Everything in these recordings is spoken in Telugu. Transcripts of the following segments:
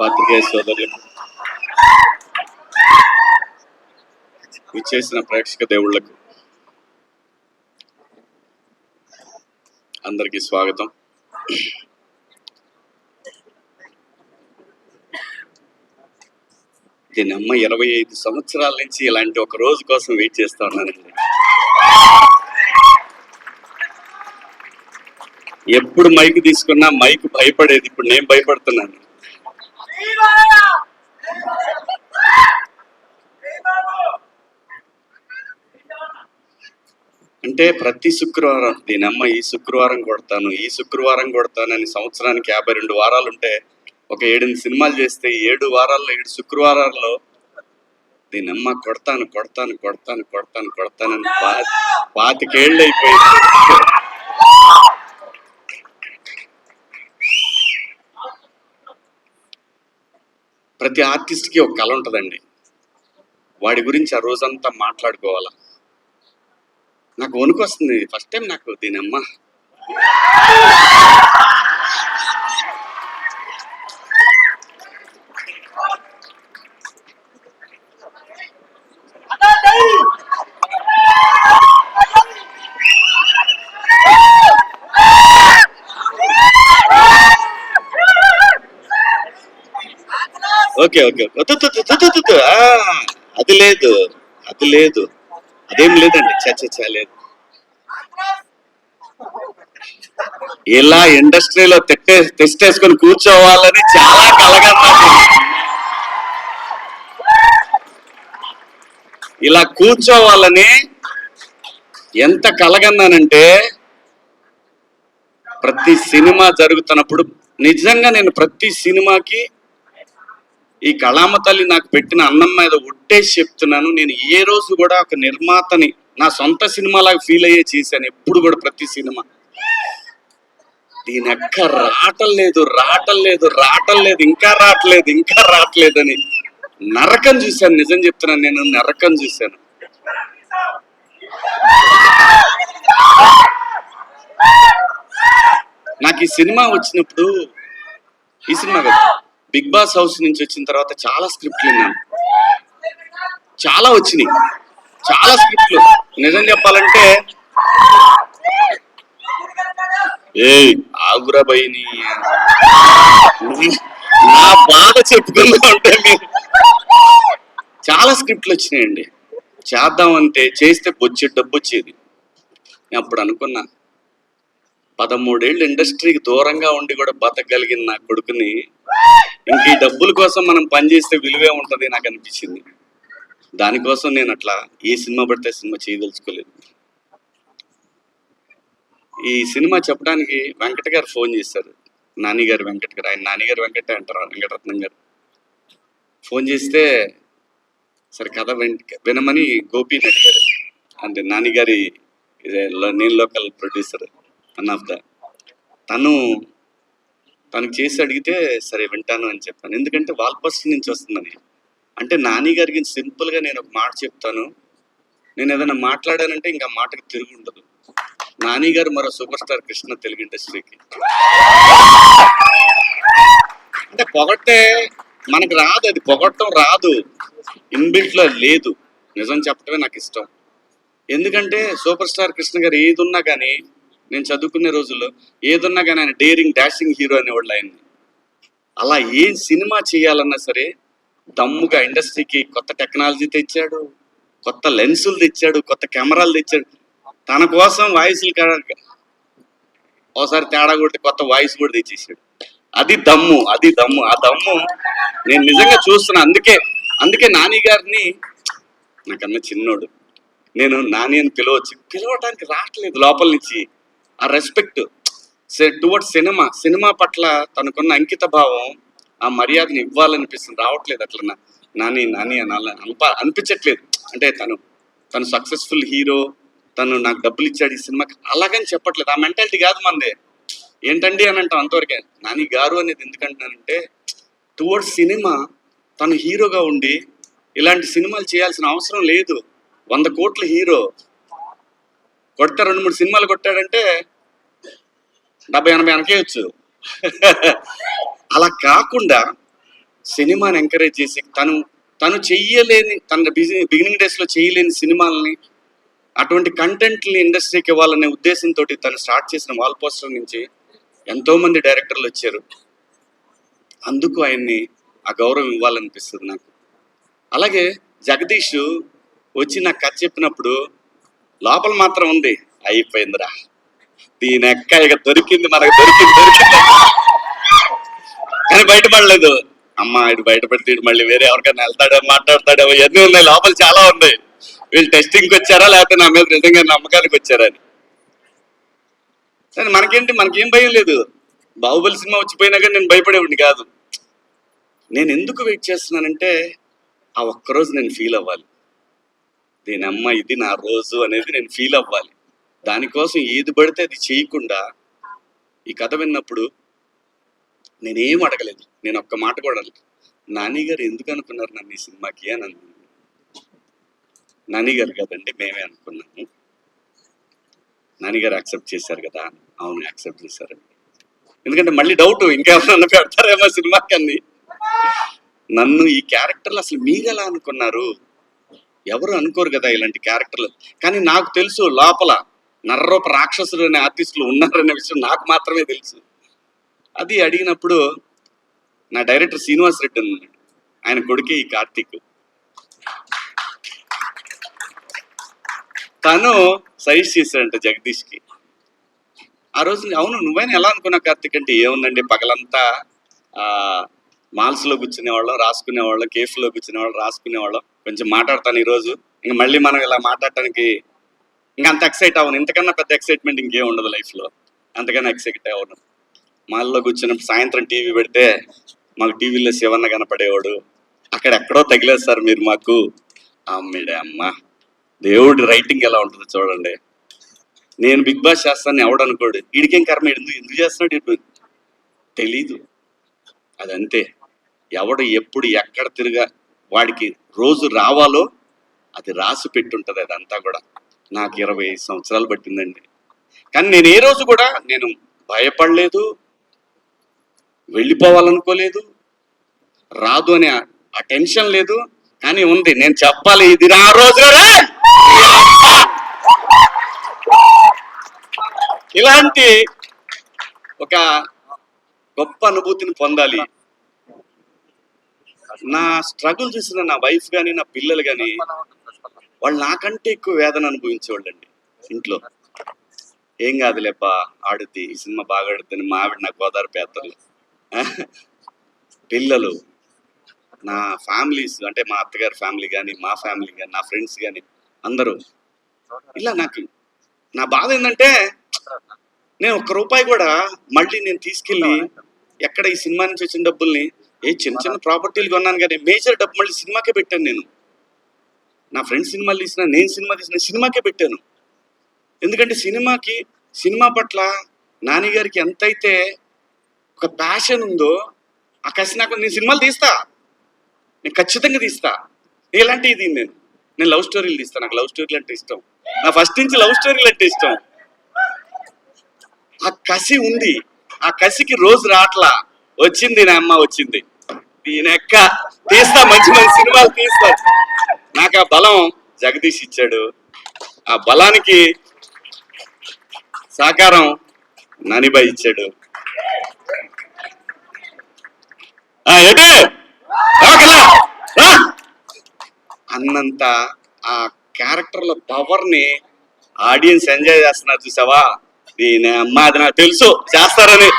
పాత్రికేయ సోదరులకు విచ్చేసిన ప్రేక్షక దేవుళ్ళకు అందరికీ స్వాగతం. దీని అమ్మ ఇరవై ఐదు సంవత్సరాల నుంచి ఇలాంటి ఒక రోజు కోసం వెయిట్ చేస్తా ఉన్నానండి ఎప్పుడు మైక్ తీసుకున్నా మైక్ భయపడేది ఇప్పుడు నేను భయపడుతున్నాను. అంటే ప్రతి శుక్రవారం దీని అమ్మ ఈ శుక్రవారం కొడతాను ఈ శుక్రవారం కొడతానని సంవత్సరానికి యాభై రెండు వారాలు ఉంటే ఒక ఏడెనిమిది సినిమాలు చేస్తే ఏడు వారాల్లో ఏడు శుక్రవారాల్లో దీని అమ్మ కొడతాను కొడతాను కొడతాను కొడతాను కొడతానని పా పాతికేళ్ళు అయిపోయింది ప్రతి ఆర్టిస్ట్కి ఒక కళ ఉంటుందండి. వాడి గురించి ఆ రోజంతా మాట్లాడుకోవాలా? నాకు వణుకు వస్తుంది ఫస్ట్ టైం నాకు దీని అమ్మ ఓకే ఓకే. అది లేదు అది లేదు. అదేం లేదండి. చ లేదు. ఇలా ఇండస్ట్రీలో తెట్టే టెస్ట్ వేసుకొని కూర్చోవాలని చాలా కలగా ఇలా కూర్చోవాలని ఎంత కలగన్నానంటే ప్రతి సినిమా జరుగుతున్నప్పుడు నిజంగా నేను ప్రతి సినిమాకి ఈ కళామ తల్లి నాకు పెట్టిన అన్నం మీద ఒట్టేసి చెప్తున్నాను. నేను ఏ రోజు కూడా ఒక నిర్మాతని నా సొంత సినిమాలాగా ఫీల్ అయ్యే చేశాను ఎప్పుడు కూడా ప్రతి సినిమా. దీని ఎక్క రాటం లేదు రాటం లేదు రాటం లేదు ఇంకా రావట్లేదు ఇంకా రావట్లేదని నరకం చూశాను నిజం చెప్తున్నాను నేను నరకం చూశాను. నాకు ఈ సినిమా వచ్చినప్పుడు ఈ సినిమా కదా? బిగ్ బాస్ హౌస్ నుంచి వచ్చిన తర్వాత చాలా స్క్రిప్ట్లు విన్నాను. చాలా వచ్చినాయి. చాలా స్క్రిప్ట్లు. నిజం చెప్పాలంటే ఏ ఆగురా నా బాధ చెప్పుకుందా ఉంటే మీరు. చాలా స్క్రిప్ట్లు వచ్చినాయండి. చేద్దామంటే చేస్తే బొచ్చే డబ్బు వచ్చేది. నేను అప్పుడు అనుకున్నా. పదమూడేళ్ళు ఇండస్ట్రీకి దూరంగా ఉండి కూడా బతకగలిగిన నా కొడుకుని ఇంక ఈ డబ్బుల కోసం మనం పనిచేస్తే విలువే ఉంటుంది నాకు అనిపించింది. దానికోసం నేను అట్లా ఏ సినిమా పడితే సినిమా చేయదలుచుకోలేదు. ఈ సినిమా చెప్పడానికి వెంకట గారు ఫోన్ చేశారు. నానిగారు వెంకట గారు. ఆయన నాన్నగారు వెంకటే అంటారు వెంకటరత్నం గారు. ఫోన్ చేస్తే సరే కథ వెంట వినమని గోపీని గారు అంటే నానిగారి ఇదే నేను local producer. One of the తను తనకు చేసి అడిగితే సరే వింటాను అని చెప్పాను. ఎందుకంటే వాల్పస్ట్ నుంచి వస్తుందని. అంటే నాని గారికి సింపుల్గా నేను ఒక మాట చెప్తాను. నేను ఏదైనా మాట్లాడానంటే ఇంకా మాటకు తిరుగు ఉండదు. నాని గారు మరో సూపర్ స్టార్ కృష్ణ తెలుగు ఇండస్ట్రీకి. అంటే పొగట్టే మనకు రాదు అది పొగట్టం రాదు. ఇన్బిల్ట్లో లేదు. నిజం చెప్పడమే నాకు ఇష్టం. ఎందుకంటే సూపర్ స్టార్ కృష్ణ గారు ఏది ఉన్నా కానీ నేను చదువుకునే రోజుల్లో ఏదున్నా కానీ ఆయన డేరింగ్ డాషింగ్ హీరో అనేవాళ్ళు ఆయన్ని. అలా ఏ సినిమా చేయాలన్నా సరే దమ్ముగా ఇండస్ట్రీకి కొత్త టెక్నాలజీ తెచ్చాడు కొత్త లెన్సులు తెచ్చాడు కొత్త కెమెరాలు తెచ్చాడు. తన కోసం వాయిస్లు ఒకసారి తేడా కొడితే కొత్త వాయిస్ కూడా తెచ్చేసాడు. అది దమ్ము అది దమ్ము ఆ దమ్ము నేను నిజంగా చూస్తున్నా. అందుకే అందుకే నాని గారిని నాకన్నా చిన్నోడు. నేను నాని అని పిలవచ్చు. పిలవటానికి రావట్లేదు లోపల నుంచి. ఆ రెస్పెక్ట్ టువర్డ్ సినిమా సినిమా పట్ల తనకున్న అంకిత భావం ఆ మర్యాదని ఇవ్వాలనిపిస్తుంది. రావట్లేదు అట్లా నాని నాని అనాల అనిప అనిపించట్లేదు. అంటే తను తను సక్సెస్ఫుల్ హీరో తను నాకు డబ్బులు ఇచ్చాడు ఈ సినిమాకి. అలాగని చెప్పట్లేదు. ఆ మెంటాలిటీ కాదు మందే. ఏంటండి అని అంటాం అంతవరకే. నాని గారు అనేది ఎందుకంటున్నానంటే టువర్డ్ సినిమా తను హీరోగా ఉండి ఇలాంటి సినిమాలు చేయాల్సిన అవసరం లేదు. వంద కోట్ల హీరో కొడితే రెండు మూడు సినిమాలు కొట్టాడంటే డెబ్బై ఎనభై వెనకేయచ్చు అలా కాకుండా సినిమాని ఎంకరేజ్ చేసి తను తను చెయ్యలేని తన బిజినెస్ బిగినింగ్ డేస్లో చేయలేని సినిమాలని అటువంటి కంటెంట్ని ఇండస్ట్రీకి ఇవ్వాలనే ఉద్దేశంతో తను స్టార్ట్ చేసిన వాల్ పోస్టర్ నుంచి ఎంతోమంది డైరెక్టర్లు వచ్చారు. అందుకు ఆయన్ని ఆ గౌరవం ఇవ్వాలనిపిస్తుంది నాకు. అలాగే జగదీష్ వచ్చి నాకు కథ చెప్పినప్పుడు లోపల మాత్రం ఉంది. అయిపోయిందిరా. దీని ఎక్క ఇక దొరికింది మనకు దొరికింది దొరికింది. కానీ బయటపడలేదు. అమ్మ ఇటు బయటపడితే ఇటు మళ్ళీ వేరే ఎవరికైనా వెళ్తాడో మాట్లాడతాడో ఇవన్నీ ఉన్నాయి. లోపల చాలా ఉన్నాయి వీళ్ళు టెస్టింగ్కి వచ్చారా లేకపోతే నా మీద నిజంగా నమ్మకానికి వచ్చారా అని. కానీ మనకేంటి మనకేం భయం లేదు. బాహుబలి సినిమా వచ్చిపోయినా కానీ నేను భయపడేవాడిని కాదు. నేను ఎందుకు వెయిట్ చేస్తున్నానంటే ఆ ఒక్కరోజు నేను ఫీల్ అవ్వాలి. దీని అమ్మ ఇది నా రోజు అనేది నేను ఫీల్ అవ్వాలి. దానికోసం ఏది పడితే అది చేయకుండా ఈ కథ విన్నప్పుడు నేనేం అడగలేదు. నేను ఒక్క మాట కూడా అడగలేదు. నాని గారు ఎందుకు అనుకున్నారు నన్ను ఈ సినిమాకి అని అనుకున్నాను నాని గారు కదండి మేమే అనుకున్నాము. నాని గారు యాక్సెప్ట్ చేశారు కదా అవును యాక్సెప్ట్ చేశారు ఎందుకంటే మళ్ళీ డౌట్ ఇంకేమన్నా పెడతారేమో సినిమాకి అన్ని. నన్ను ఈ క్యారెక్టర్లు అసలు మీరు ఎలా అనుకున్నారు? ఎవరు అనుకోరు కదా ఇలాంటి క్యారెక్టర్లు. కానీ నాకు తెలుసు లోపల నర్రూప రాక్షసులు అనే ఆర్టిస్టులు ఉన్నారనే విషయం నాకు మాత్రమే తెలుసు. అది అడిగినప్పుడు నా డైరెక్టర్ శ్రీనివాస్ రెడ్డి ఉన్నాడు. ఆయన కొడుకే ఈ కార్తీక్. తను సజెస్ట్ చేశాడంట జగదీష్కి. ఆ రోజు అవును నువ్వైనా ఎలా అనుకున్నావు కార్తీక్ అంటే? ఏముందండి పగలంతా ఆ మాల్స్లో కూర్చునేవాళ్ళం రాసుకునేవాళ్ళం కేఫ్లో కూర్చునేవాళ్ళం రాసుకునేవాళ్ళం. కొంచెం మాట్లాడతాను ఈరోజు. ఇంక మళ్ళీ మనం ఇలా మాట్లాడటానికి ఇంకా అంత ఎక్సైట్ అవ్వను. ఇంతకన్నా పెద్ద ఎక్సైట్మెంట్ ఇంకేం ఉండదు లైఫ్లో అంతకన్నా ఎక్సైట్ అవ్వను. మాల్లో కూర్చున్నప్పుడు సాయంత్రం టీవీ పెడితే మాకు టీవీలో శివన్న కనపడేవాడు. అక్కడ ఎక్కడో తగిలేదు సార్ మీరు మాకు. అమ్మిడే అమ్మ. దేవుడి రైటింగ్ ఎలా ఉంటుందో చూడండి. నేను బిగ్ బాస్ చేస్తాను ఎవడు అనుకోడు. కర్మ? ఎందుకు ఎందుకు చేస్తున్నాడు? ఇప్పుడు తెలీదు అదంతే. ఎవడు ఎప్పుడు ఎక్కడ తిరగా వాడికి రోజు రావాలో అది రాసి పెట్టుంటుంది అదంతా కూడా. నాకు ఇరవై ఐదు సంవత్సరాలు పట్టిందండి. కానీ నేను ఏ రోజు కూడా నేను భయపడలేదు వెళ్ళిపోవాలనుకోలేదు రాదు అనే ఆ టెన్షన్ లేదు. కానీ ఉంది నేను చెప్పాలి ఇది నా రోజు ఇలాంటి ఒక గొప్ప అనుభూతిని పొందాలి. నా స్ట్రగుల్ చూసిన నా వైఫ్ కానీ నా పిల్లలు కానీ వాళ్ళు నాకంటే ఎక్కువ వేదన అనుభవించేవాళ్ళండి ఇంట్లో. ఏం కాదులేపా ఆడుద్ది ఈ సినిమా బాగా ఆడుతుంది మా ఆవిడ నా గోదావరి పేదలు పిల్లలు నా ఫ్యామిలీస్ అంటే మా అత్తగారి ఫ్యామిలీ కానీ మా ఫ్యామిలీ కానీ నా ఫ్రెండ్స్ కానీ అందరూ. ఇలా నాకు నా బాధ ఏంటంటే నేను ఒక్క రూపాయి కూడా మళ్ళీ నేను తీసుకెళ్ళి ఎక్కడ ఈ సినిమా నుంచి వచ్చిన డబ్బుల్ని ఏ చిన్న చిన్న ప్రాపర్టీలు కొన్నాను కానీ మేజర్ డబ్బు మళ్ళీ సినిమాకే పెట్టాను నేను. నా ఫ్రెండ్ సినిమాలు తీసిన నేను సినిమా తీసిన సినిమాకే పెట్టాను. ఎందుకంటే సినిమాకి సినిమా పట్ల నాన్నగారికి ఎంతైతే ఒక ప్యాషన్ ఉందో ఆ కసి నాకు నేను సినిమాలు తీస్తా. నేను ఖచ్చితంగా తీస్తా. ఇలాంటివి నేను. నేను లవ్ స్టోరీలు తీస్తాను నాకు లవ్ స్టోరీలు అంటే ఇష్టం. నా ఫస్ట్ నుంచి లవ్ స్టోరీలు అంటే ఇష్టం. ఆ కసి ఉంది. ఆ కసికి రోజు రాట్లా. వచ్చింది నా అమ్మ వచ్చింది. దీనెక్క తీస్తా మంచి మంచి సినిమాలు తీస్తా. నాకు ఆ బలం జగదీష్ ఇచ్చాడు. ఆ బలానికి సాకారం నానిబాయి ఇచ్చాడు. ఆ, ఏంటి? అన్నంత ఆ క్యారెక్టర్ల పవర్ని ఆడియన్స్ ఎంజాయ్ చేస్తున్నారు చూసావా? దీని అమ్మ అది నాకు తెలుసు చేస్తారని.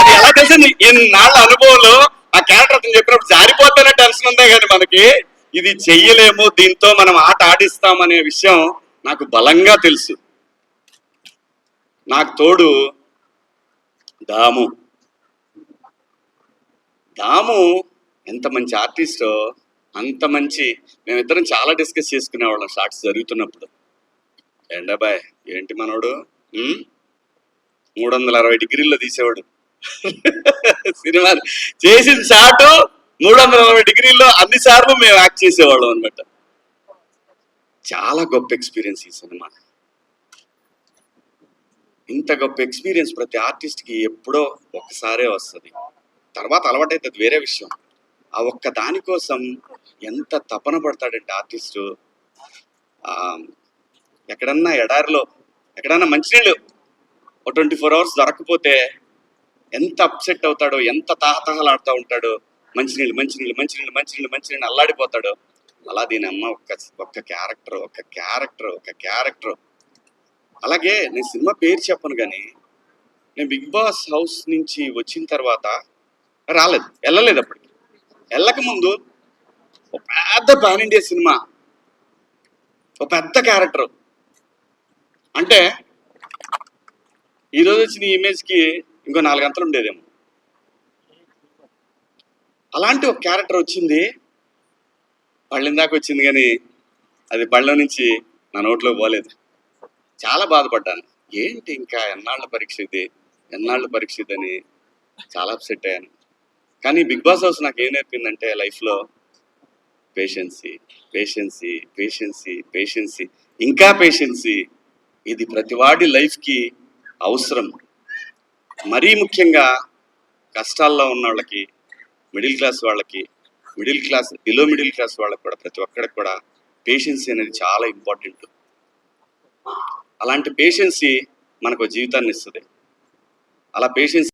అది ఎలా తెలిసింది? ఎన్నాళ్ళ అనుభవంలో ఆ క్యారెక్టర్ అతను చెప్పినప్పుడు జారిపోతానే టెన్షన్ ఉందే కానీ మనకి ఇది చెయ్యలేము దీంతో మనం ఆట ఆడిస్తామనే విషయం నాకు బలంగా తెలుసు. నాకు తోడు దాము. దాము ఎంత మంచి ఆర్టిస్టో అంత మంచి. మేమిద్దరం చాలా డిస్కస్ చేసుకునేవాళ్ళం షార్ట్స్ జరుగుతున్నప్పుడు. ఏండబాయ్ ఏంటి మనోడు? ఉమ్? మూడు వందల అరవై డిగ్రీల్లో తీసేవాడు. సినిమా చేసిన షాట్ మూడు వందల నలభై డిగ్రీల్లో అన్ని సార్లు మేము యాక్ట్ చేసేవాళ్ళం అనమాట చాలా గొప్ప ఎక్స్పీరియన్స్ ఈ సినిమా. ఇంత గొప్ప ఎక్స్పీరియన్స్ ప్రతి ఆర్టిస్ట్కి ఎప్పుడో ఒకసారే వస్తుంది. తర్వాత అలవాటైతుంది వేరే విషయం. ఆ ఒక్క దానికోసం ఎంత తపన పడతాడంటే ఆర్టిస్టు. ఎక్కడన్నా ఎడారిలో ఎక్కడన్నా మంచినీళ్ళు ఒక ట్వంటీ ఫోర్ అవర్స్ దొరకకపోతే ఎంత అప్సెట్ అవుతాడో ఎంత తాహతహలాడుతూ ఉంటాడో మంచినీళ్ళు మంచినీళ్ళు మంచినీళ్ళు మంచినీళ్ళు మంచినీళ్ళు అల్లాడిపోతాడు అలా దీని అమ్మ ఒక్క ఒక్క క్యారెక్టర్ ఒక్క క్యారెక్టర్ ఒక క్యారెక్టర్ అలాగే నేను సినిమా పేరు చెప్పను కానీ నేను బిగ్ బాస్ హౌస్ నుంచి వచ్చిన తర్వాత రాలేదు వెళ్ళలేదు అప్పటికి. వెళ్ళక ముందు ఒక పెద్ద పాన్ ఇండియా సినిమా ఒక పెద్ద క్యారెక్టర్ అంటే ఈరోజు వచ్చిన ఇమేజ్కి ఇంకో నాలుగు గంటలు ఉండేదేమో. అలాంటి ఒక క్యారెక్టర్ వచ్చింది. పళ్ళిన వచ్చింది కానీ అది బళ్ళ నుంచి నా నోట్లో పోలేదు. చాలా బాధపడ్డాను. ఏంటి ఇంకా ఎన్నాళ్ళ పరీక్ష ఇది? ఎన్నాళ్ళ పరీక్ష ఇది అని చాలా అప్సెట్ అయ్యాను. కానీ బిగ్ బాస్ హౌస్ నాకు ఏం నేర్పిందంటే లైఫ్లో పేషెన్సీ పేషెన్సీ పేషెన్సీ పేషెన్సీ ఇంకా పేషెన్సీ ఇది ప్రతివాడి లైఫ్కి అవసరం. మరీ ముఖ్యంగా కష్టాల్లో ఉన్న వాళ్ళకి మిడిల్ క్లాస్ వాళ్ళకి middle class below middle class వాళ్ళకి కూడా ప్రతి ఒక్కరికి కూడా పేషెన్సీ అనేది చాలా ఇంపార్టెంట్ అలాంటి పేషెన్సీ మనకు జీవితాన్ని ఇస్తుంది. అలా పేషెన్సీ